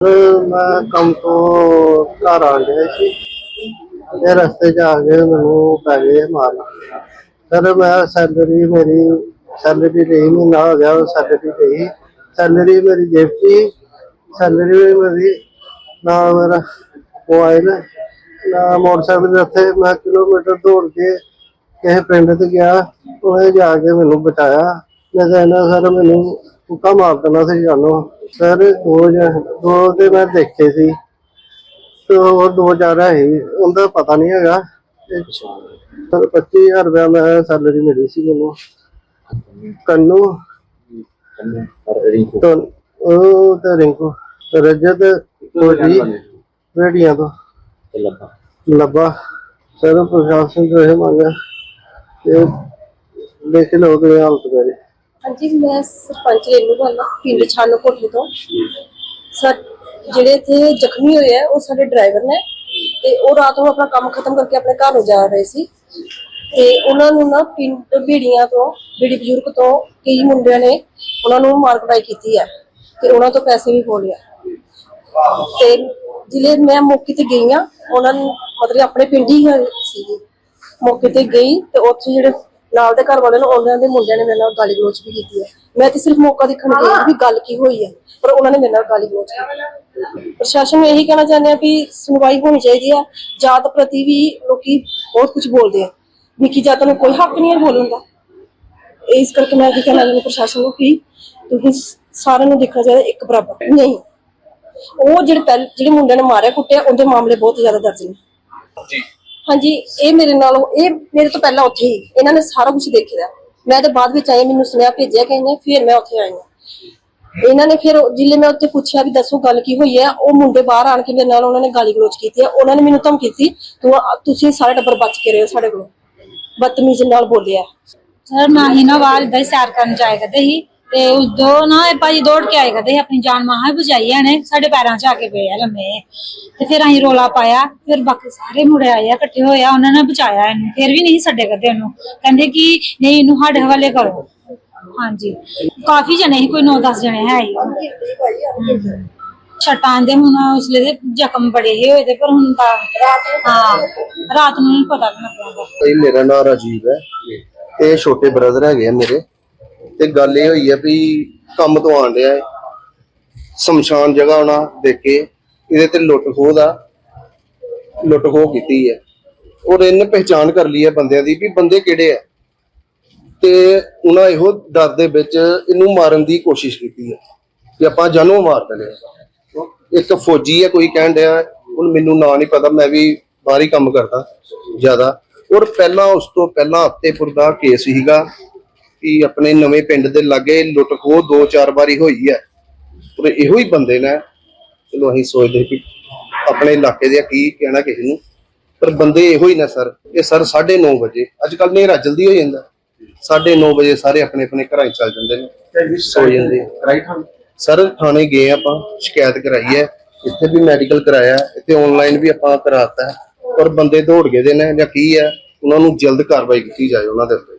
ਮੈਂ ਕੰਮ ਤੋਂ ਘਰ ਆ ਗਿਆ ਸੀ। ਇਹ ਰਸਤੇ 'ਚ ਆ ਕੇ ਮੈਨੂੰ ਪੈ ਗਏ ਮਾਰਨ ਸਰ ਮੈਂ ਸੈਲਰੀ ਮੇਰੀ ਸੈਲਰੀ ਨਹੀਂ ਮਹੀਨਾ ਹੋ ਗਿਆ ਸੈਲਰੀ ਨਹੀਂ ਸੈਲਰੀ ਮੇਰੀ ਜੇਬ ਸੈਲਰੀ ਵੀ ਮੇਰੀ ਨਾ ਮੇਰਾ ਮੋਬਾਈਲ ਨਾ ਮੋਟਰਸਾਈਕਲ ਦੇ ਉੱਤੇ ਮੈਂ ਕਿਲੋਮੀਟਰ ਦੌੜ ਕੇ ਕਿਸੇ ਪਿੰਡ ਤੇ ਗਿਆ। ਉਹਨੇ ਜਾ ਕੇ ਮੈਨੂੰ ਬਚਾਇਆ। ਮੈਂ ਕਹਿੰਦਾ ਸਰ, ਮੈਨੂੰ ਕੁੱਕਾ ਮਾਰ ਦੇਣਾ ਸੀ ਜਾਨੋ ਸਰ, ਦੋ ਜ- ਦੋ ਤੇ ਮੈਂ ਦੇਖੇ ਸੀ। ਤੇ ਉਹ ਦੋ ਚਾਰ ਹੈ ਉਹਦਾ ਪਤਾ ਨਹੀਂ ਹੈਗਾ। ਸਰ 25000 ਰੁਪਇਆ ਮੈਂ ਸੈਲਰੀ ਮਿਲੀ ਸੀ ਮੈਨੂੰ। ਕੰਨੂ। ਤੋਂ ਉਹ ਤੇ ਰਿੰਕੂ। ਰਜਤ ਕੋਜੀ ਰੇੜੀਆਂ ਤੋਂ। ਲੱਭਾ। ਸਰ, ਪ੍ਰਸ਼ਾਸਨ ਤੋਂ ਇਹ ਮੰਗਿਆ। ਕਿ ਦੇਖ ਲਓ ਕਿ ਹਾਲਤ ਕਰੇ ਹਾਂਜੀ, ਮੈਂ ਸਰਪੰਚ ਰੇਨੂ ਵਾਲਾ ਪਿੰਡ ਛਾਨੋ ਕੋਠੇ ਤੋਂ। ਸਰ, ਜਿਹੜੇ ਇੱਥੇ ਜ਼ਖਮੀ ਹੋਏ ਆ, ਉਹ ਸਾਡੇ ਡਰਾਈਵਰ ਨੇ ਤੇ ਉਹ ਰਾਤ ਨੂੰ ਆਪਣਾ ਕੰਮ ਖਤਮ ਕਰਕੇ ਆਪਣੇ ਘਰ ਨੂੰ ਜਾ ਰਹੇ ਸੀ। ਤੇ ਉਹਨਾਂ ਨੂੰ ਨਾ ਪਿੰਡ ਬੀੜੀਆਂ ਤੋਂ, ਬੀੜੀ ਬਜ਼ੁਰਗ ਤੋਂ ਕਈ ਮੁੰਡਿਆਂ ਨੇ ਉਹਨਾਂ ਨੂੰ ਮਾਰ ਕੁਟਾਈ ਕੀਤੀ ਹੈ ਤੇ ਉਹਨਾਂ ਤੋਂ ਪੈਸੇ ਵੀ ਖੋਹ ਲਿਆ ਤੇ ਜ਼ਿਲ੍ਹੇ ਮੈਂ ਮੌਕੇ ਤੇ ਗਈ ਆ, ਉਹਨਾਂ ਨੂੰ ਮਤਲਬ ਆਪਣੇ ਪਿੰਡ ਹੀ ਸੀਗੀ। ਮੌਕੇ ਤੇ ਗਈ ਤੇ ਉੱਥੇ ਜਿਹੜੇ ਨਾਲ ਦੇ ਘਰ ਵਾਲੇ ਨੇ ਉਹਨਾਂ ਦੇ ਮੁੰਡਿਆਂ ਨੇ ਮੇਰੇ ਨਾਲ ਗਾਲੀ ਗਲੋਚ ਵੀ ਕੀਤੀ ਹੈ। ਮੈਂ ਤੇ ਸਿਰਫ ਮੌਕਾ ਦੇਖਣ ਗਈ ਵੀ ਗੱਲ ਕੀ ਹੋਈ ਹੈ, ਪਰ ਉਹਨਾਂ ਨੇ ਮੇਰੇ ਨਾਲ ਗਾਲੀ ਗਲੋਚ ਕੀਤੀ। ਪ੍ਰਸ਼ਾਸਨ ਨੂੰ ਇਹੀ ਕਹਿਣਾ ਚਾਹੁੰਦੇ ਆ ਵੀ ਸੁਣਵਾਈ ਹੋਣੀ ਚਾਹੀਦੀ ਹੈ। ਜਾਤ ਪ੍ਰਤੀ ਵੀ ਲੋਕੀ ਬਹੁਤ ਕੁਝ ਬੋਲਦੇ ਆ। ਨਿੱਕੀ ਜਾਤਾਂ ਨੂੰ ਕੋਈ ਹੱਕ ਨਹੀਂ ਹੈ ਬੋਲਣ ਦਾ। ਇਸ ਕਰਕੇ ਮੈਂ ਇਹ ਕਹਿਣਾ ਚਾਹੁੰਦੀ ਪ੍ਰਸ਼ਾਸਨ ਨੂੰ ਕਿ ਤੁਸੀਂ ਸਾਰਿਆਂ ਨੂੰ ਦੇਖਣਾ ਚਾਹੀਦਾ ਇੱਕ ਬਰਾਬਰ। ਨਹੀਂ। ਉਹ ਜਿਹੜੇ ਪਹਿਲ ਜਿਹੜੇ ਮੁੰਡਿਆਂ ਨੇ ਮਾਰਿਆ ਕੁੱਟਿਆ, ਉਹਦੇ ਮਾਮਲੇ ਬਹੁਤ ਜ਼ਿਆਦਾ ਦਰਜ ਨੇ। ਹਾਂਜੀ, ਇਹ ਮੇਰੇ ਨਾਲ, ਇਹ ਮੇਰੇ ਤੋਂ ਪਹਿਲਾਂ ਉੱਥੇ ਹੀ, ਇਹਨਾਂ ਨੇ ਸਾਰਾ ਕੁਝ ਦੇਖਿਆ। ਮੈਂ ਤਾਂ ਬਾਅਦ ਵਿੱਚ ਆਈ, ਮੈਨੂੰ ਸੁਨੇਹਾ ਭੇਜਿਆ ਕਿ ਇਹਨੇ, ਫਿਰ ਮੈਂ ਉੱਥੇ ਆਈ ਹਾਂ। ਇਹਨਾਂ ਨੇ ਫਿਰ ਜਿੱਲੇ ਮੈਂ ਉੱਥੇ ਪੁੱਛਿਆ ਵੀ ਦੱਸੋ ਗੱਲ ਕੀ ਹੋਈ ਹੈ, ਉਹ ਮੁੰਡੇ ਬਾਹਰ ਆਣ ਕੇ ਮੇਰੇ ਨਾਲ ਉਹਨਾਂ ਨੇ ਗਾਲੀ ਗਲੋਚ ਕੀਤੀ ਹੈ। ਉਹਨਾਂ ਨੇ ਮੈਨੂੰ ਧਮਕੀ ਦਿੱਤੀ, ਤੂੰ ਤੁਸੀਂ ਸਾਰੇ ਟੱਬਰ ਬਚ ਕੇ ਰਹੇ ਹੋ ਸਾਡੇ ਕੋਲ। ਬਦਤਮੀਜ਼ ਨਾਲ ਬੋਲਿਆ। ਸਰ, ਨਾ ਹੀ ਨਾ ਬਾਹਰ ਏਦਾਂ ਹੀ ਸੈਰ ਕਰਨ ਜਾਇਆ ਕਰਦੇ ਸੀ। ਤੇ ਉਦੋਂ ਨਾ ਇਹ ਭਾਜੀ ਦੌੜ ਕੇ ਆਏ ਕਰਦੇ ਆਪਣੀ ਜਾਨ ਮਾਹਾਂ ਬਚਾਈ ਨੇ ਸਾਡੇ ਪੈਰਾਂ 'ਚ ਆ ਕੇ ਪਏ ਆ ਲੰਮੇ। ਤੇ ਫਿਰ ਅਸੀਂ ਰੋਲਾ ਪਾਇਆ, ਫਿਰ ਬਾਕੀ ਸਾਰੇ ਮੁੰਡੇ ਆਏ ਆ, ਇਕੱਠੇ ਹੋਏ ਉਹਨਾਂ ਨੇ ਬਚਾਇਆ ਇਹਨੂੰ, ਫਿਰ ਵੀ ਨਹੀਂ ਛੱਡੇ ਕਰਦੇ ਉਹਨੂੰ ਕਹਿੰਦੇ ਕਿ ਨਹੀਂ, ਇਹਨੂੰ ਸਾਡੇ ਹਵਾਲੇ ਕਰੋ। ਹਾਂਜੀ। ਕਾਫੀ ਜਣੇ ਸੀ, ਕੋਈ 9-10 ਜਣੇ ਹੈ ਹੀ। ਛਟਾਂ ਦੇ ਹੁਣ ਉਸਲੇ ਦੇ ਜ਼ਖਮ ਬੜੇ ਹੀ ਹੋਏ ਤੇ ਪਰ ਹੁਣ ਤਾਂ, ਹਾਂ, ਰਾਤ ਨੂੰ ਨਹੀਂ ਪਤਾ ਲੱਗਣਾ। ਭਾਈ, ਮੇਰਾ ਨਾਮ ਰਾਜੀਵ ਹੈ। ਤੇ ਛੋਟੇ ਬ੍ਰਦਰ ਹੈਗੇ ਆ ਮੇਰੇ। ਤੇ ਗੱਲ ਇਹ ਹੋਈ ਹੈ ਵੀ ਕੰਮ ਤੋਂ ਆਣ ਰਿਹਾ ਹੈ। ਸ਼ਮਸ਼ਾਨ ਜਗ੍ਹਾ ਉਹਨਾਂ ਦੇਖ ਕੇ ਇਹਦੇ ਤੇ ਲੁੱਟ ਖੋਹ ਦਾ, ਲੁੱਟ ਖੋਹ ਕੀਤੀ ਹੈ। ਔਰ ਇਹਨੇ ਪਹਿਚਾਨ ਕਰ ਲਈ ਹੈ ਬੰਦਿਆਂ ਦੀ ਵੀ ਬੰਦੇ ਕਿਹੜੇ ਆ। ਤੇ ਉਹਨਾਂ ਇਹੋ ਡਰ ਦੇ ਵਿੱਚ ਇਹਨੂੰ ਮਾਰਨ ਦੀ ਕੋਸ਼ਿਸ਼ ਕੀਤੀ ਹੈ ਕਿ ਆਪਾਂ ਜਾਨੋਂ ਮਾਰ ਦੇਣੇ ਆ। ਇੱਕ ਫੌਜੀ ਹੈ, ਕੋਈ ਕਹਿਣ ਡਿਆ, ਹੁਣ ਮੈਨੂੰ ਨਾਂ ਨਹੀਂ ਪਤਾ, ਮੈਂ ਵੀ ਬਾਹਰ ਹੀ ਕੰਮ ਕਰਦਾ ਜ਼ਿਆਦਾ। ਔਰ ਪਹਿਲਾਂ ਉਸ ਤੋਂ ਪਹਿਲਾਂ ਹਫਤੇਪੁਰ ਦਾ ਕੇਸ ਸੀਗਾ। ਕਿ ਆਪਣੇ ਨਵੇਂ ਪਿੰਡ ਦੇ ਲਾਗੇ ਲੁੱਟ ਖੋਹ ਦੋ ਚਾਰ ਵਾਰੀ ਹੋਈ ਹੈ। ਔਰ ਇਹੋ ਹੀ ਬੰਦੇ ਨੇ। ਚਲੋ ਅਸੀਂ ਸੋਚਦੇ ਕਿ ਆਪਣੇ ਇਲਾਕੇ ਦੇ ਕੀ ਕਹਿਣਾ ਕਿਸੇ ਨੂੰ। ਪਰ ਬੰਦੇ ਇਹੋ ਹੀ ਨੇ ਸਰ। ਇਹ ਸਰ 9:30 ਵਜੇ। ਅੱਜ ਕੱਲ ਹਨੇਰਾ ਜਲਦੀ ਹੋ ਜਾਂਦਾ। 9:30 ਵਜੇ ਸਾਰੇ ਆਪਣੇ ਆਪਣੇ ਘਰਾਂ 'ਚ ਚੱਲ ਜਾਂਦੇ ਨੇ। ਸੋ ਜਾਂਦੇ। ਰਾਈਟ ਸਰ ਥਾਣੇ ਗਏ ਆਪਾਂ। ਸ਼ਿਕਾਇਤ ਕਰਾਈ ਹੈ। ਇੱਥੇ ਵੀ ਮੈਡੀਕਲ ਕਰਾਇਆ। ਇੱਥੇ ਆਨਲਾਈਨ ਵੀ ਆਪਾਂ ਕਰਾਤਾ। ਹੈ ਔਰ ਬੰਦੇ ਦੌੜ ਗਏ ਦੇ ਨੇ ਜਾਂ ਕੀ ਹੈ ਉਹਨਾਂ ਨੂੰ ਜਲਦ ਕਾਰਵਾਈ ਕੀਤੀ ਜਾਏ ਉਹਨਾਂ ਦੇ ਉੱਤੇ।